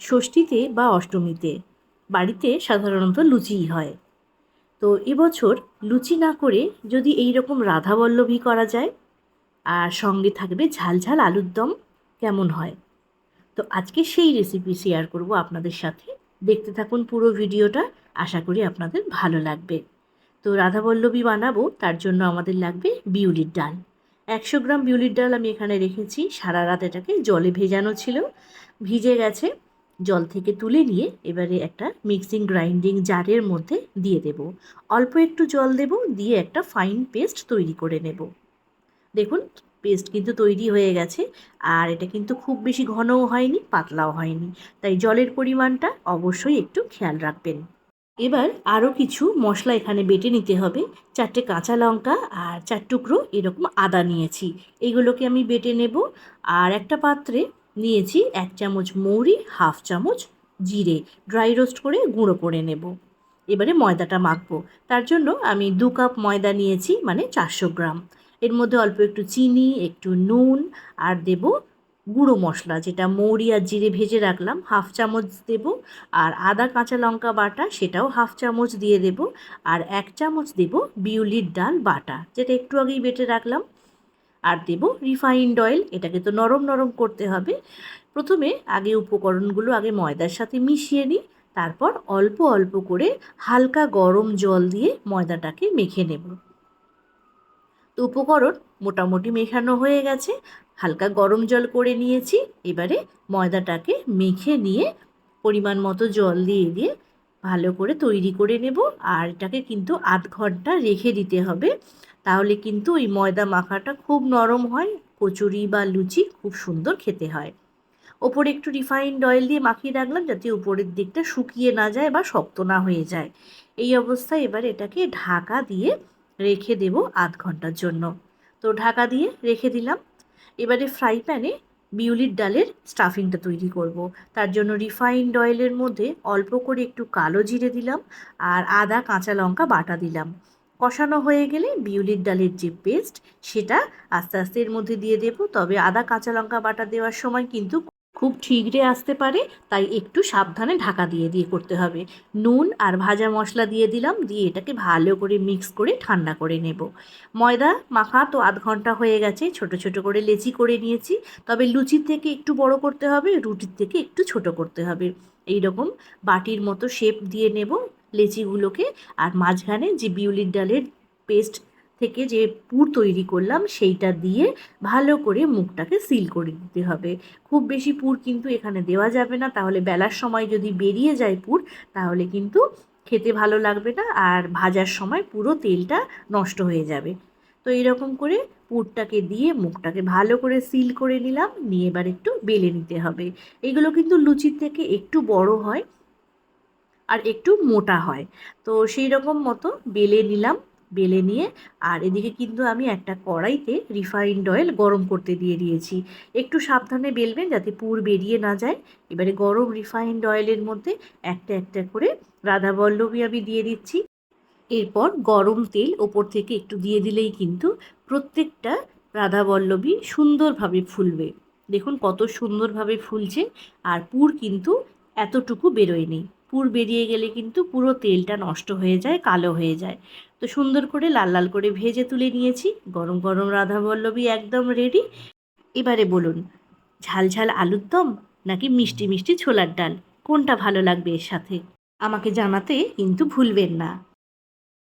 ষষ্ঠীতে বা অষ্টমীতে। বাড়িতে সাধারণত লুচিই হয়। তো এবছর লুচি না করে যদি এই রকম রাধাবল্লভী করা যায়, আর সঙ্গে থাকবে ঝাল ঝাল আলুর দম, কেমন হয়? তো আজকে সেই রেসিপি শেয়ার করব আপনাদের সাথে। দেখতে থাকুন পুরো ভিডিওটা, আশা করি আপনাদের ভালো লাগবে। তো রাধাবল্লভী বানাবো, তার জন্য আমাদের লাগবে বিউলির ডাল। একশো গ্রাম বিউলির ডাল আমি এখানে রেখেছি। সারা রাত এটাকে জলে ভেজানো ছিল। ভিজে গেছে। জল থেকে তুলে নিয়ে এবারে একটা মিক্সিং গ্রাইন্ডিং জারের মধ্যে দিয়ে দেব। অল্প একটু জল দেব, দিয়ে একটা ফাইন পেস্ট তৈরি করে নেব। দেখুন পেস্ট কিন্তু তৈরি হয়ে গেছে, আর এটা কিন্তু খুব বেশি ঘনও হয়নি, পাতলাও হয়নি। তাই জলের পরিমাণটা অবশ্যই একটু খেয়াল রাখবেন। এবার আরও কিছু মশলা এখানে বেটে নিতে হবে। চারটে কাঁচা লঙ্কা আর চার টুকরো এরকম আদা নিয়েছি। এগুলোকে আমি বেটে নেব। আর একটা পাত্রে নিয়েছি এক চামচ মৌরি, হাফ চামচ জিরে। ড্রাই রোস্ট করে গুঁড়ো করে নেব। এবারে ময়দাটা মাখবো। তার জন্য আমি দু কাপ ময়দা নিয়েছি মানে চারশো গ্রাম। এর মধ্যে অল্প একটু চিনি, একটু নুন আর দেব গুঁড়ো মশলা, যেটা মৌরি আর জিরে ভেজে রাখলাম। হাফ চামচ দেব আর আদা কাঁচা লঙ্কা বাটা, সেটাও হাফ চামচ দিয়ে দেব। আর এক চামচ দেব বিউলির ডাল বাটা, যেটা একটু আগেই বেটে রাখলাম। আর দেব রিফাইন্ড অয়েল এটাকে তো নরম নরম করতে হবে। প্রথমে আগে উপকরণগুলো আগে ময়দার সাথে মিশিয়ে নিই, তারপর অল্প অল্প করে হালকা গরম জল দিয়ে ময়দাটাকে মেখে নেব। তো উপকরণ মোটামুটি মেশানো হয়ে গেছে, হালকা গরম জল করে নিয়েছি, এবারে ময়দাটাকে মেখে নিয়ে পরিমাণ মতো জল দিয়ে দিয়ে ভালো করে তৈরি করে নেব, আর এটাকে কিন্তু আধ ঘণ্টা রেখে দিতে হবে। তাহলে কিন্তু ওই ময়দা মাখাটা খুব নরম হয়, কচুরি বা লুচি খুব সুন্দর খেতে হয়। ওপরে একটু রিফাইন্ড অয়েল দিয়ে মাখিয়ে রাখলাম যাতে উপরের দিকটা শুকিয়ে না যায় বা শক্ত না হয়ে যায়। এই অবস্থায় এবার এটাকে ঢাকা দিয়ে রেখে দেব আধ ঘণ্টার জন্য। তো ঢাকা দিয়ে রেখে দিলাম। এবারে ফ্রাই প্যানে বিউলির ডালের স্টাফিংটা তৈরি করব। তার জন্য রিফাইন্ড অয়েলের মধ্যে অল্প করে একটু কালো জিরে দিলাম আর আদা, কাঁচা লঙ্কা বাটা দিলাম। কষানো হয়ে গেলে বিউলির ডালের যে পেস্ট সেটা আস্তে আস্তে এর মধ্যে দিয়ে দেব। তবে আদা, কাঁচা লঙ্কা বাটা দেওয়ার সময় কিন্তু খুব ঠিকরে আসতে পারে, তাই একটু সাবধানে ঢাকা দিয়ে দিয়ে করতে হবে। নুন আর ভাজা মশলা দিয়ে দিলাম, দিয়ে এটাকে ভালো করে মিক্স করে ঠান্ডা করে নেব। ময়দা মাখা তো আধ ঘণ্টা হয়ে গেছে, ছোট ছোট করে লেচি করে নিয়েছি। তবে লুচির থেকে একটু বড় করতে হবে, রুটির থেকে একটু ছোট করতে হবে। এই রকম বাটির মতো শেপ দিয়ে নেব। লেচিগুলোকে আর মাঝখানে যে বিউলির ডালের পেস্ট থেকে যে পুর তৈরি করলাম, সেইটা দিয়ে ভালো করে মুখটাকে সিল করে দিতে হবে। খুব বেশি পুর কিন্তু এখানে দেওয়া যাবে না। তাহলে বেলার সময় যদি বেরিয়ে যায় পুর, তাহলে কিন্তু খেতে ভালো লাগবে না আর ভাজার সময় পুরো তেলটা নষ্ট হয়ে যাবে। তো এরকম করে পুরটাকে দিয়ে মুখটাকে ভালো করে সিল করে নিলাম। নিয়ে এবার একটু বেলে নিতে হবে। এগুলো কিন্তু লুচির থেকে একটু বড় হয়। আর একটু মোটা হয়। তো সেই রকম মতো বেলে নিলাম, বেলে নিয়ে আর এদিকে কিন্তু আমি একটা কড়াইতে রিফাইন্ড অয়েল গরম করতে দিয়ে দিয়েছি। একটু সাবধানে বেলবেন যাতে পুর বেরিয়ে না যায়। এবারে গরম রিফাইন্ড অয়েলের মধ্যে একটা একটা করে রাধাবল্লভী আমি দিয়ে দিচ্ছি। এরপর গরম তেল ওপর থেকে একটু দিয়ে দিলেই কিন্তু প্রত্যেকটা রাধাবল্লভী সুন্দরভাবে ফুলবে। দেখুন কত সুন্দরভাবে ফুলছে আর পুর কিন্তু এতটুকু বেরোয়নি। পুর বেরিয়ে গেলে কিন্তু পুরো তেলটা নষ্ট হয়ে যায়, কালো হয়ে যায়। তো সুন্দর করে লাল লাল করে ভেজে তুলে নিয়েছি। গরম গরম রাধাবল্লভী একদম রেডি এবারে বলুন, ঝাল ঝাল আলুর দম নাকি মিষ্টি মিষ্টি ছোলার ডাল? কোনটা ভালো লাগবে এর সাথে? আমাকে জানাতে কিন্তু ভুলবেন না।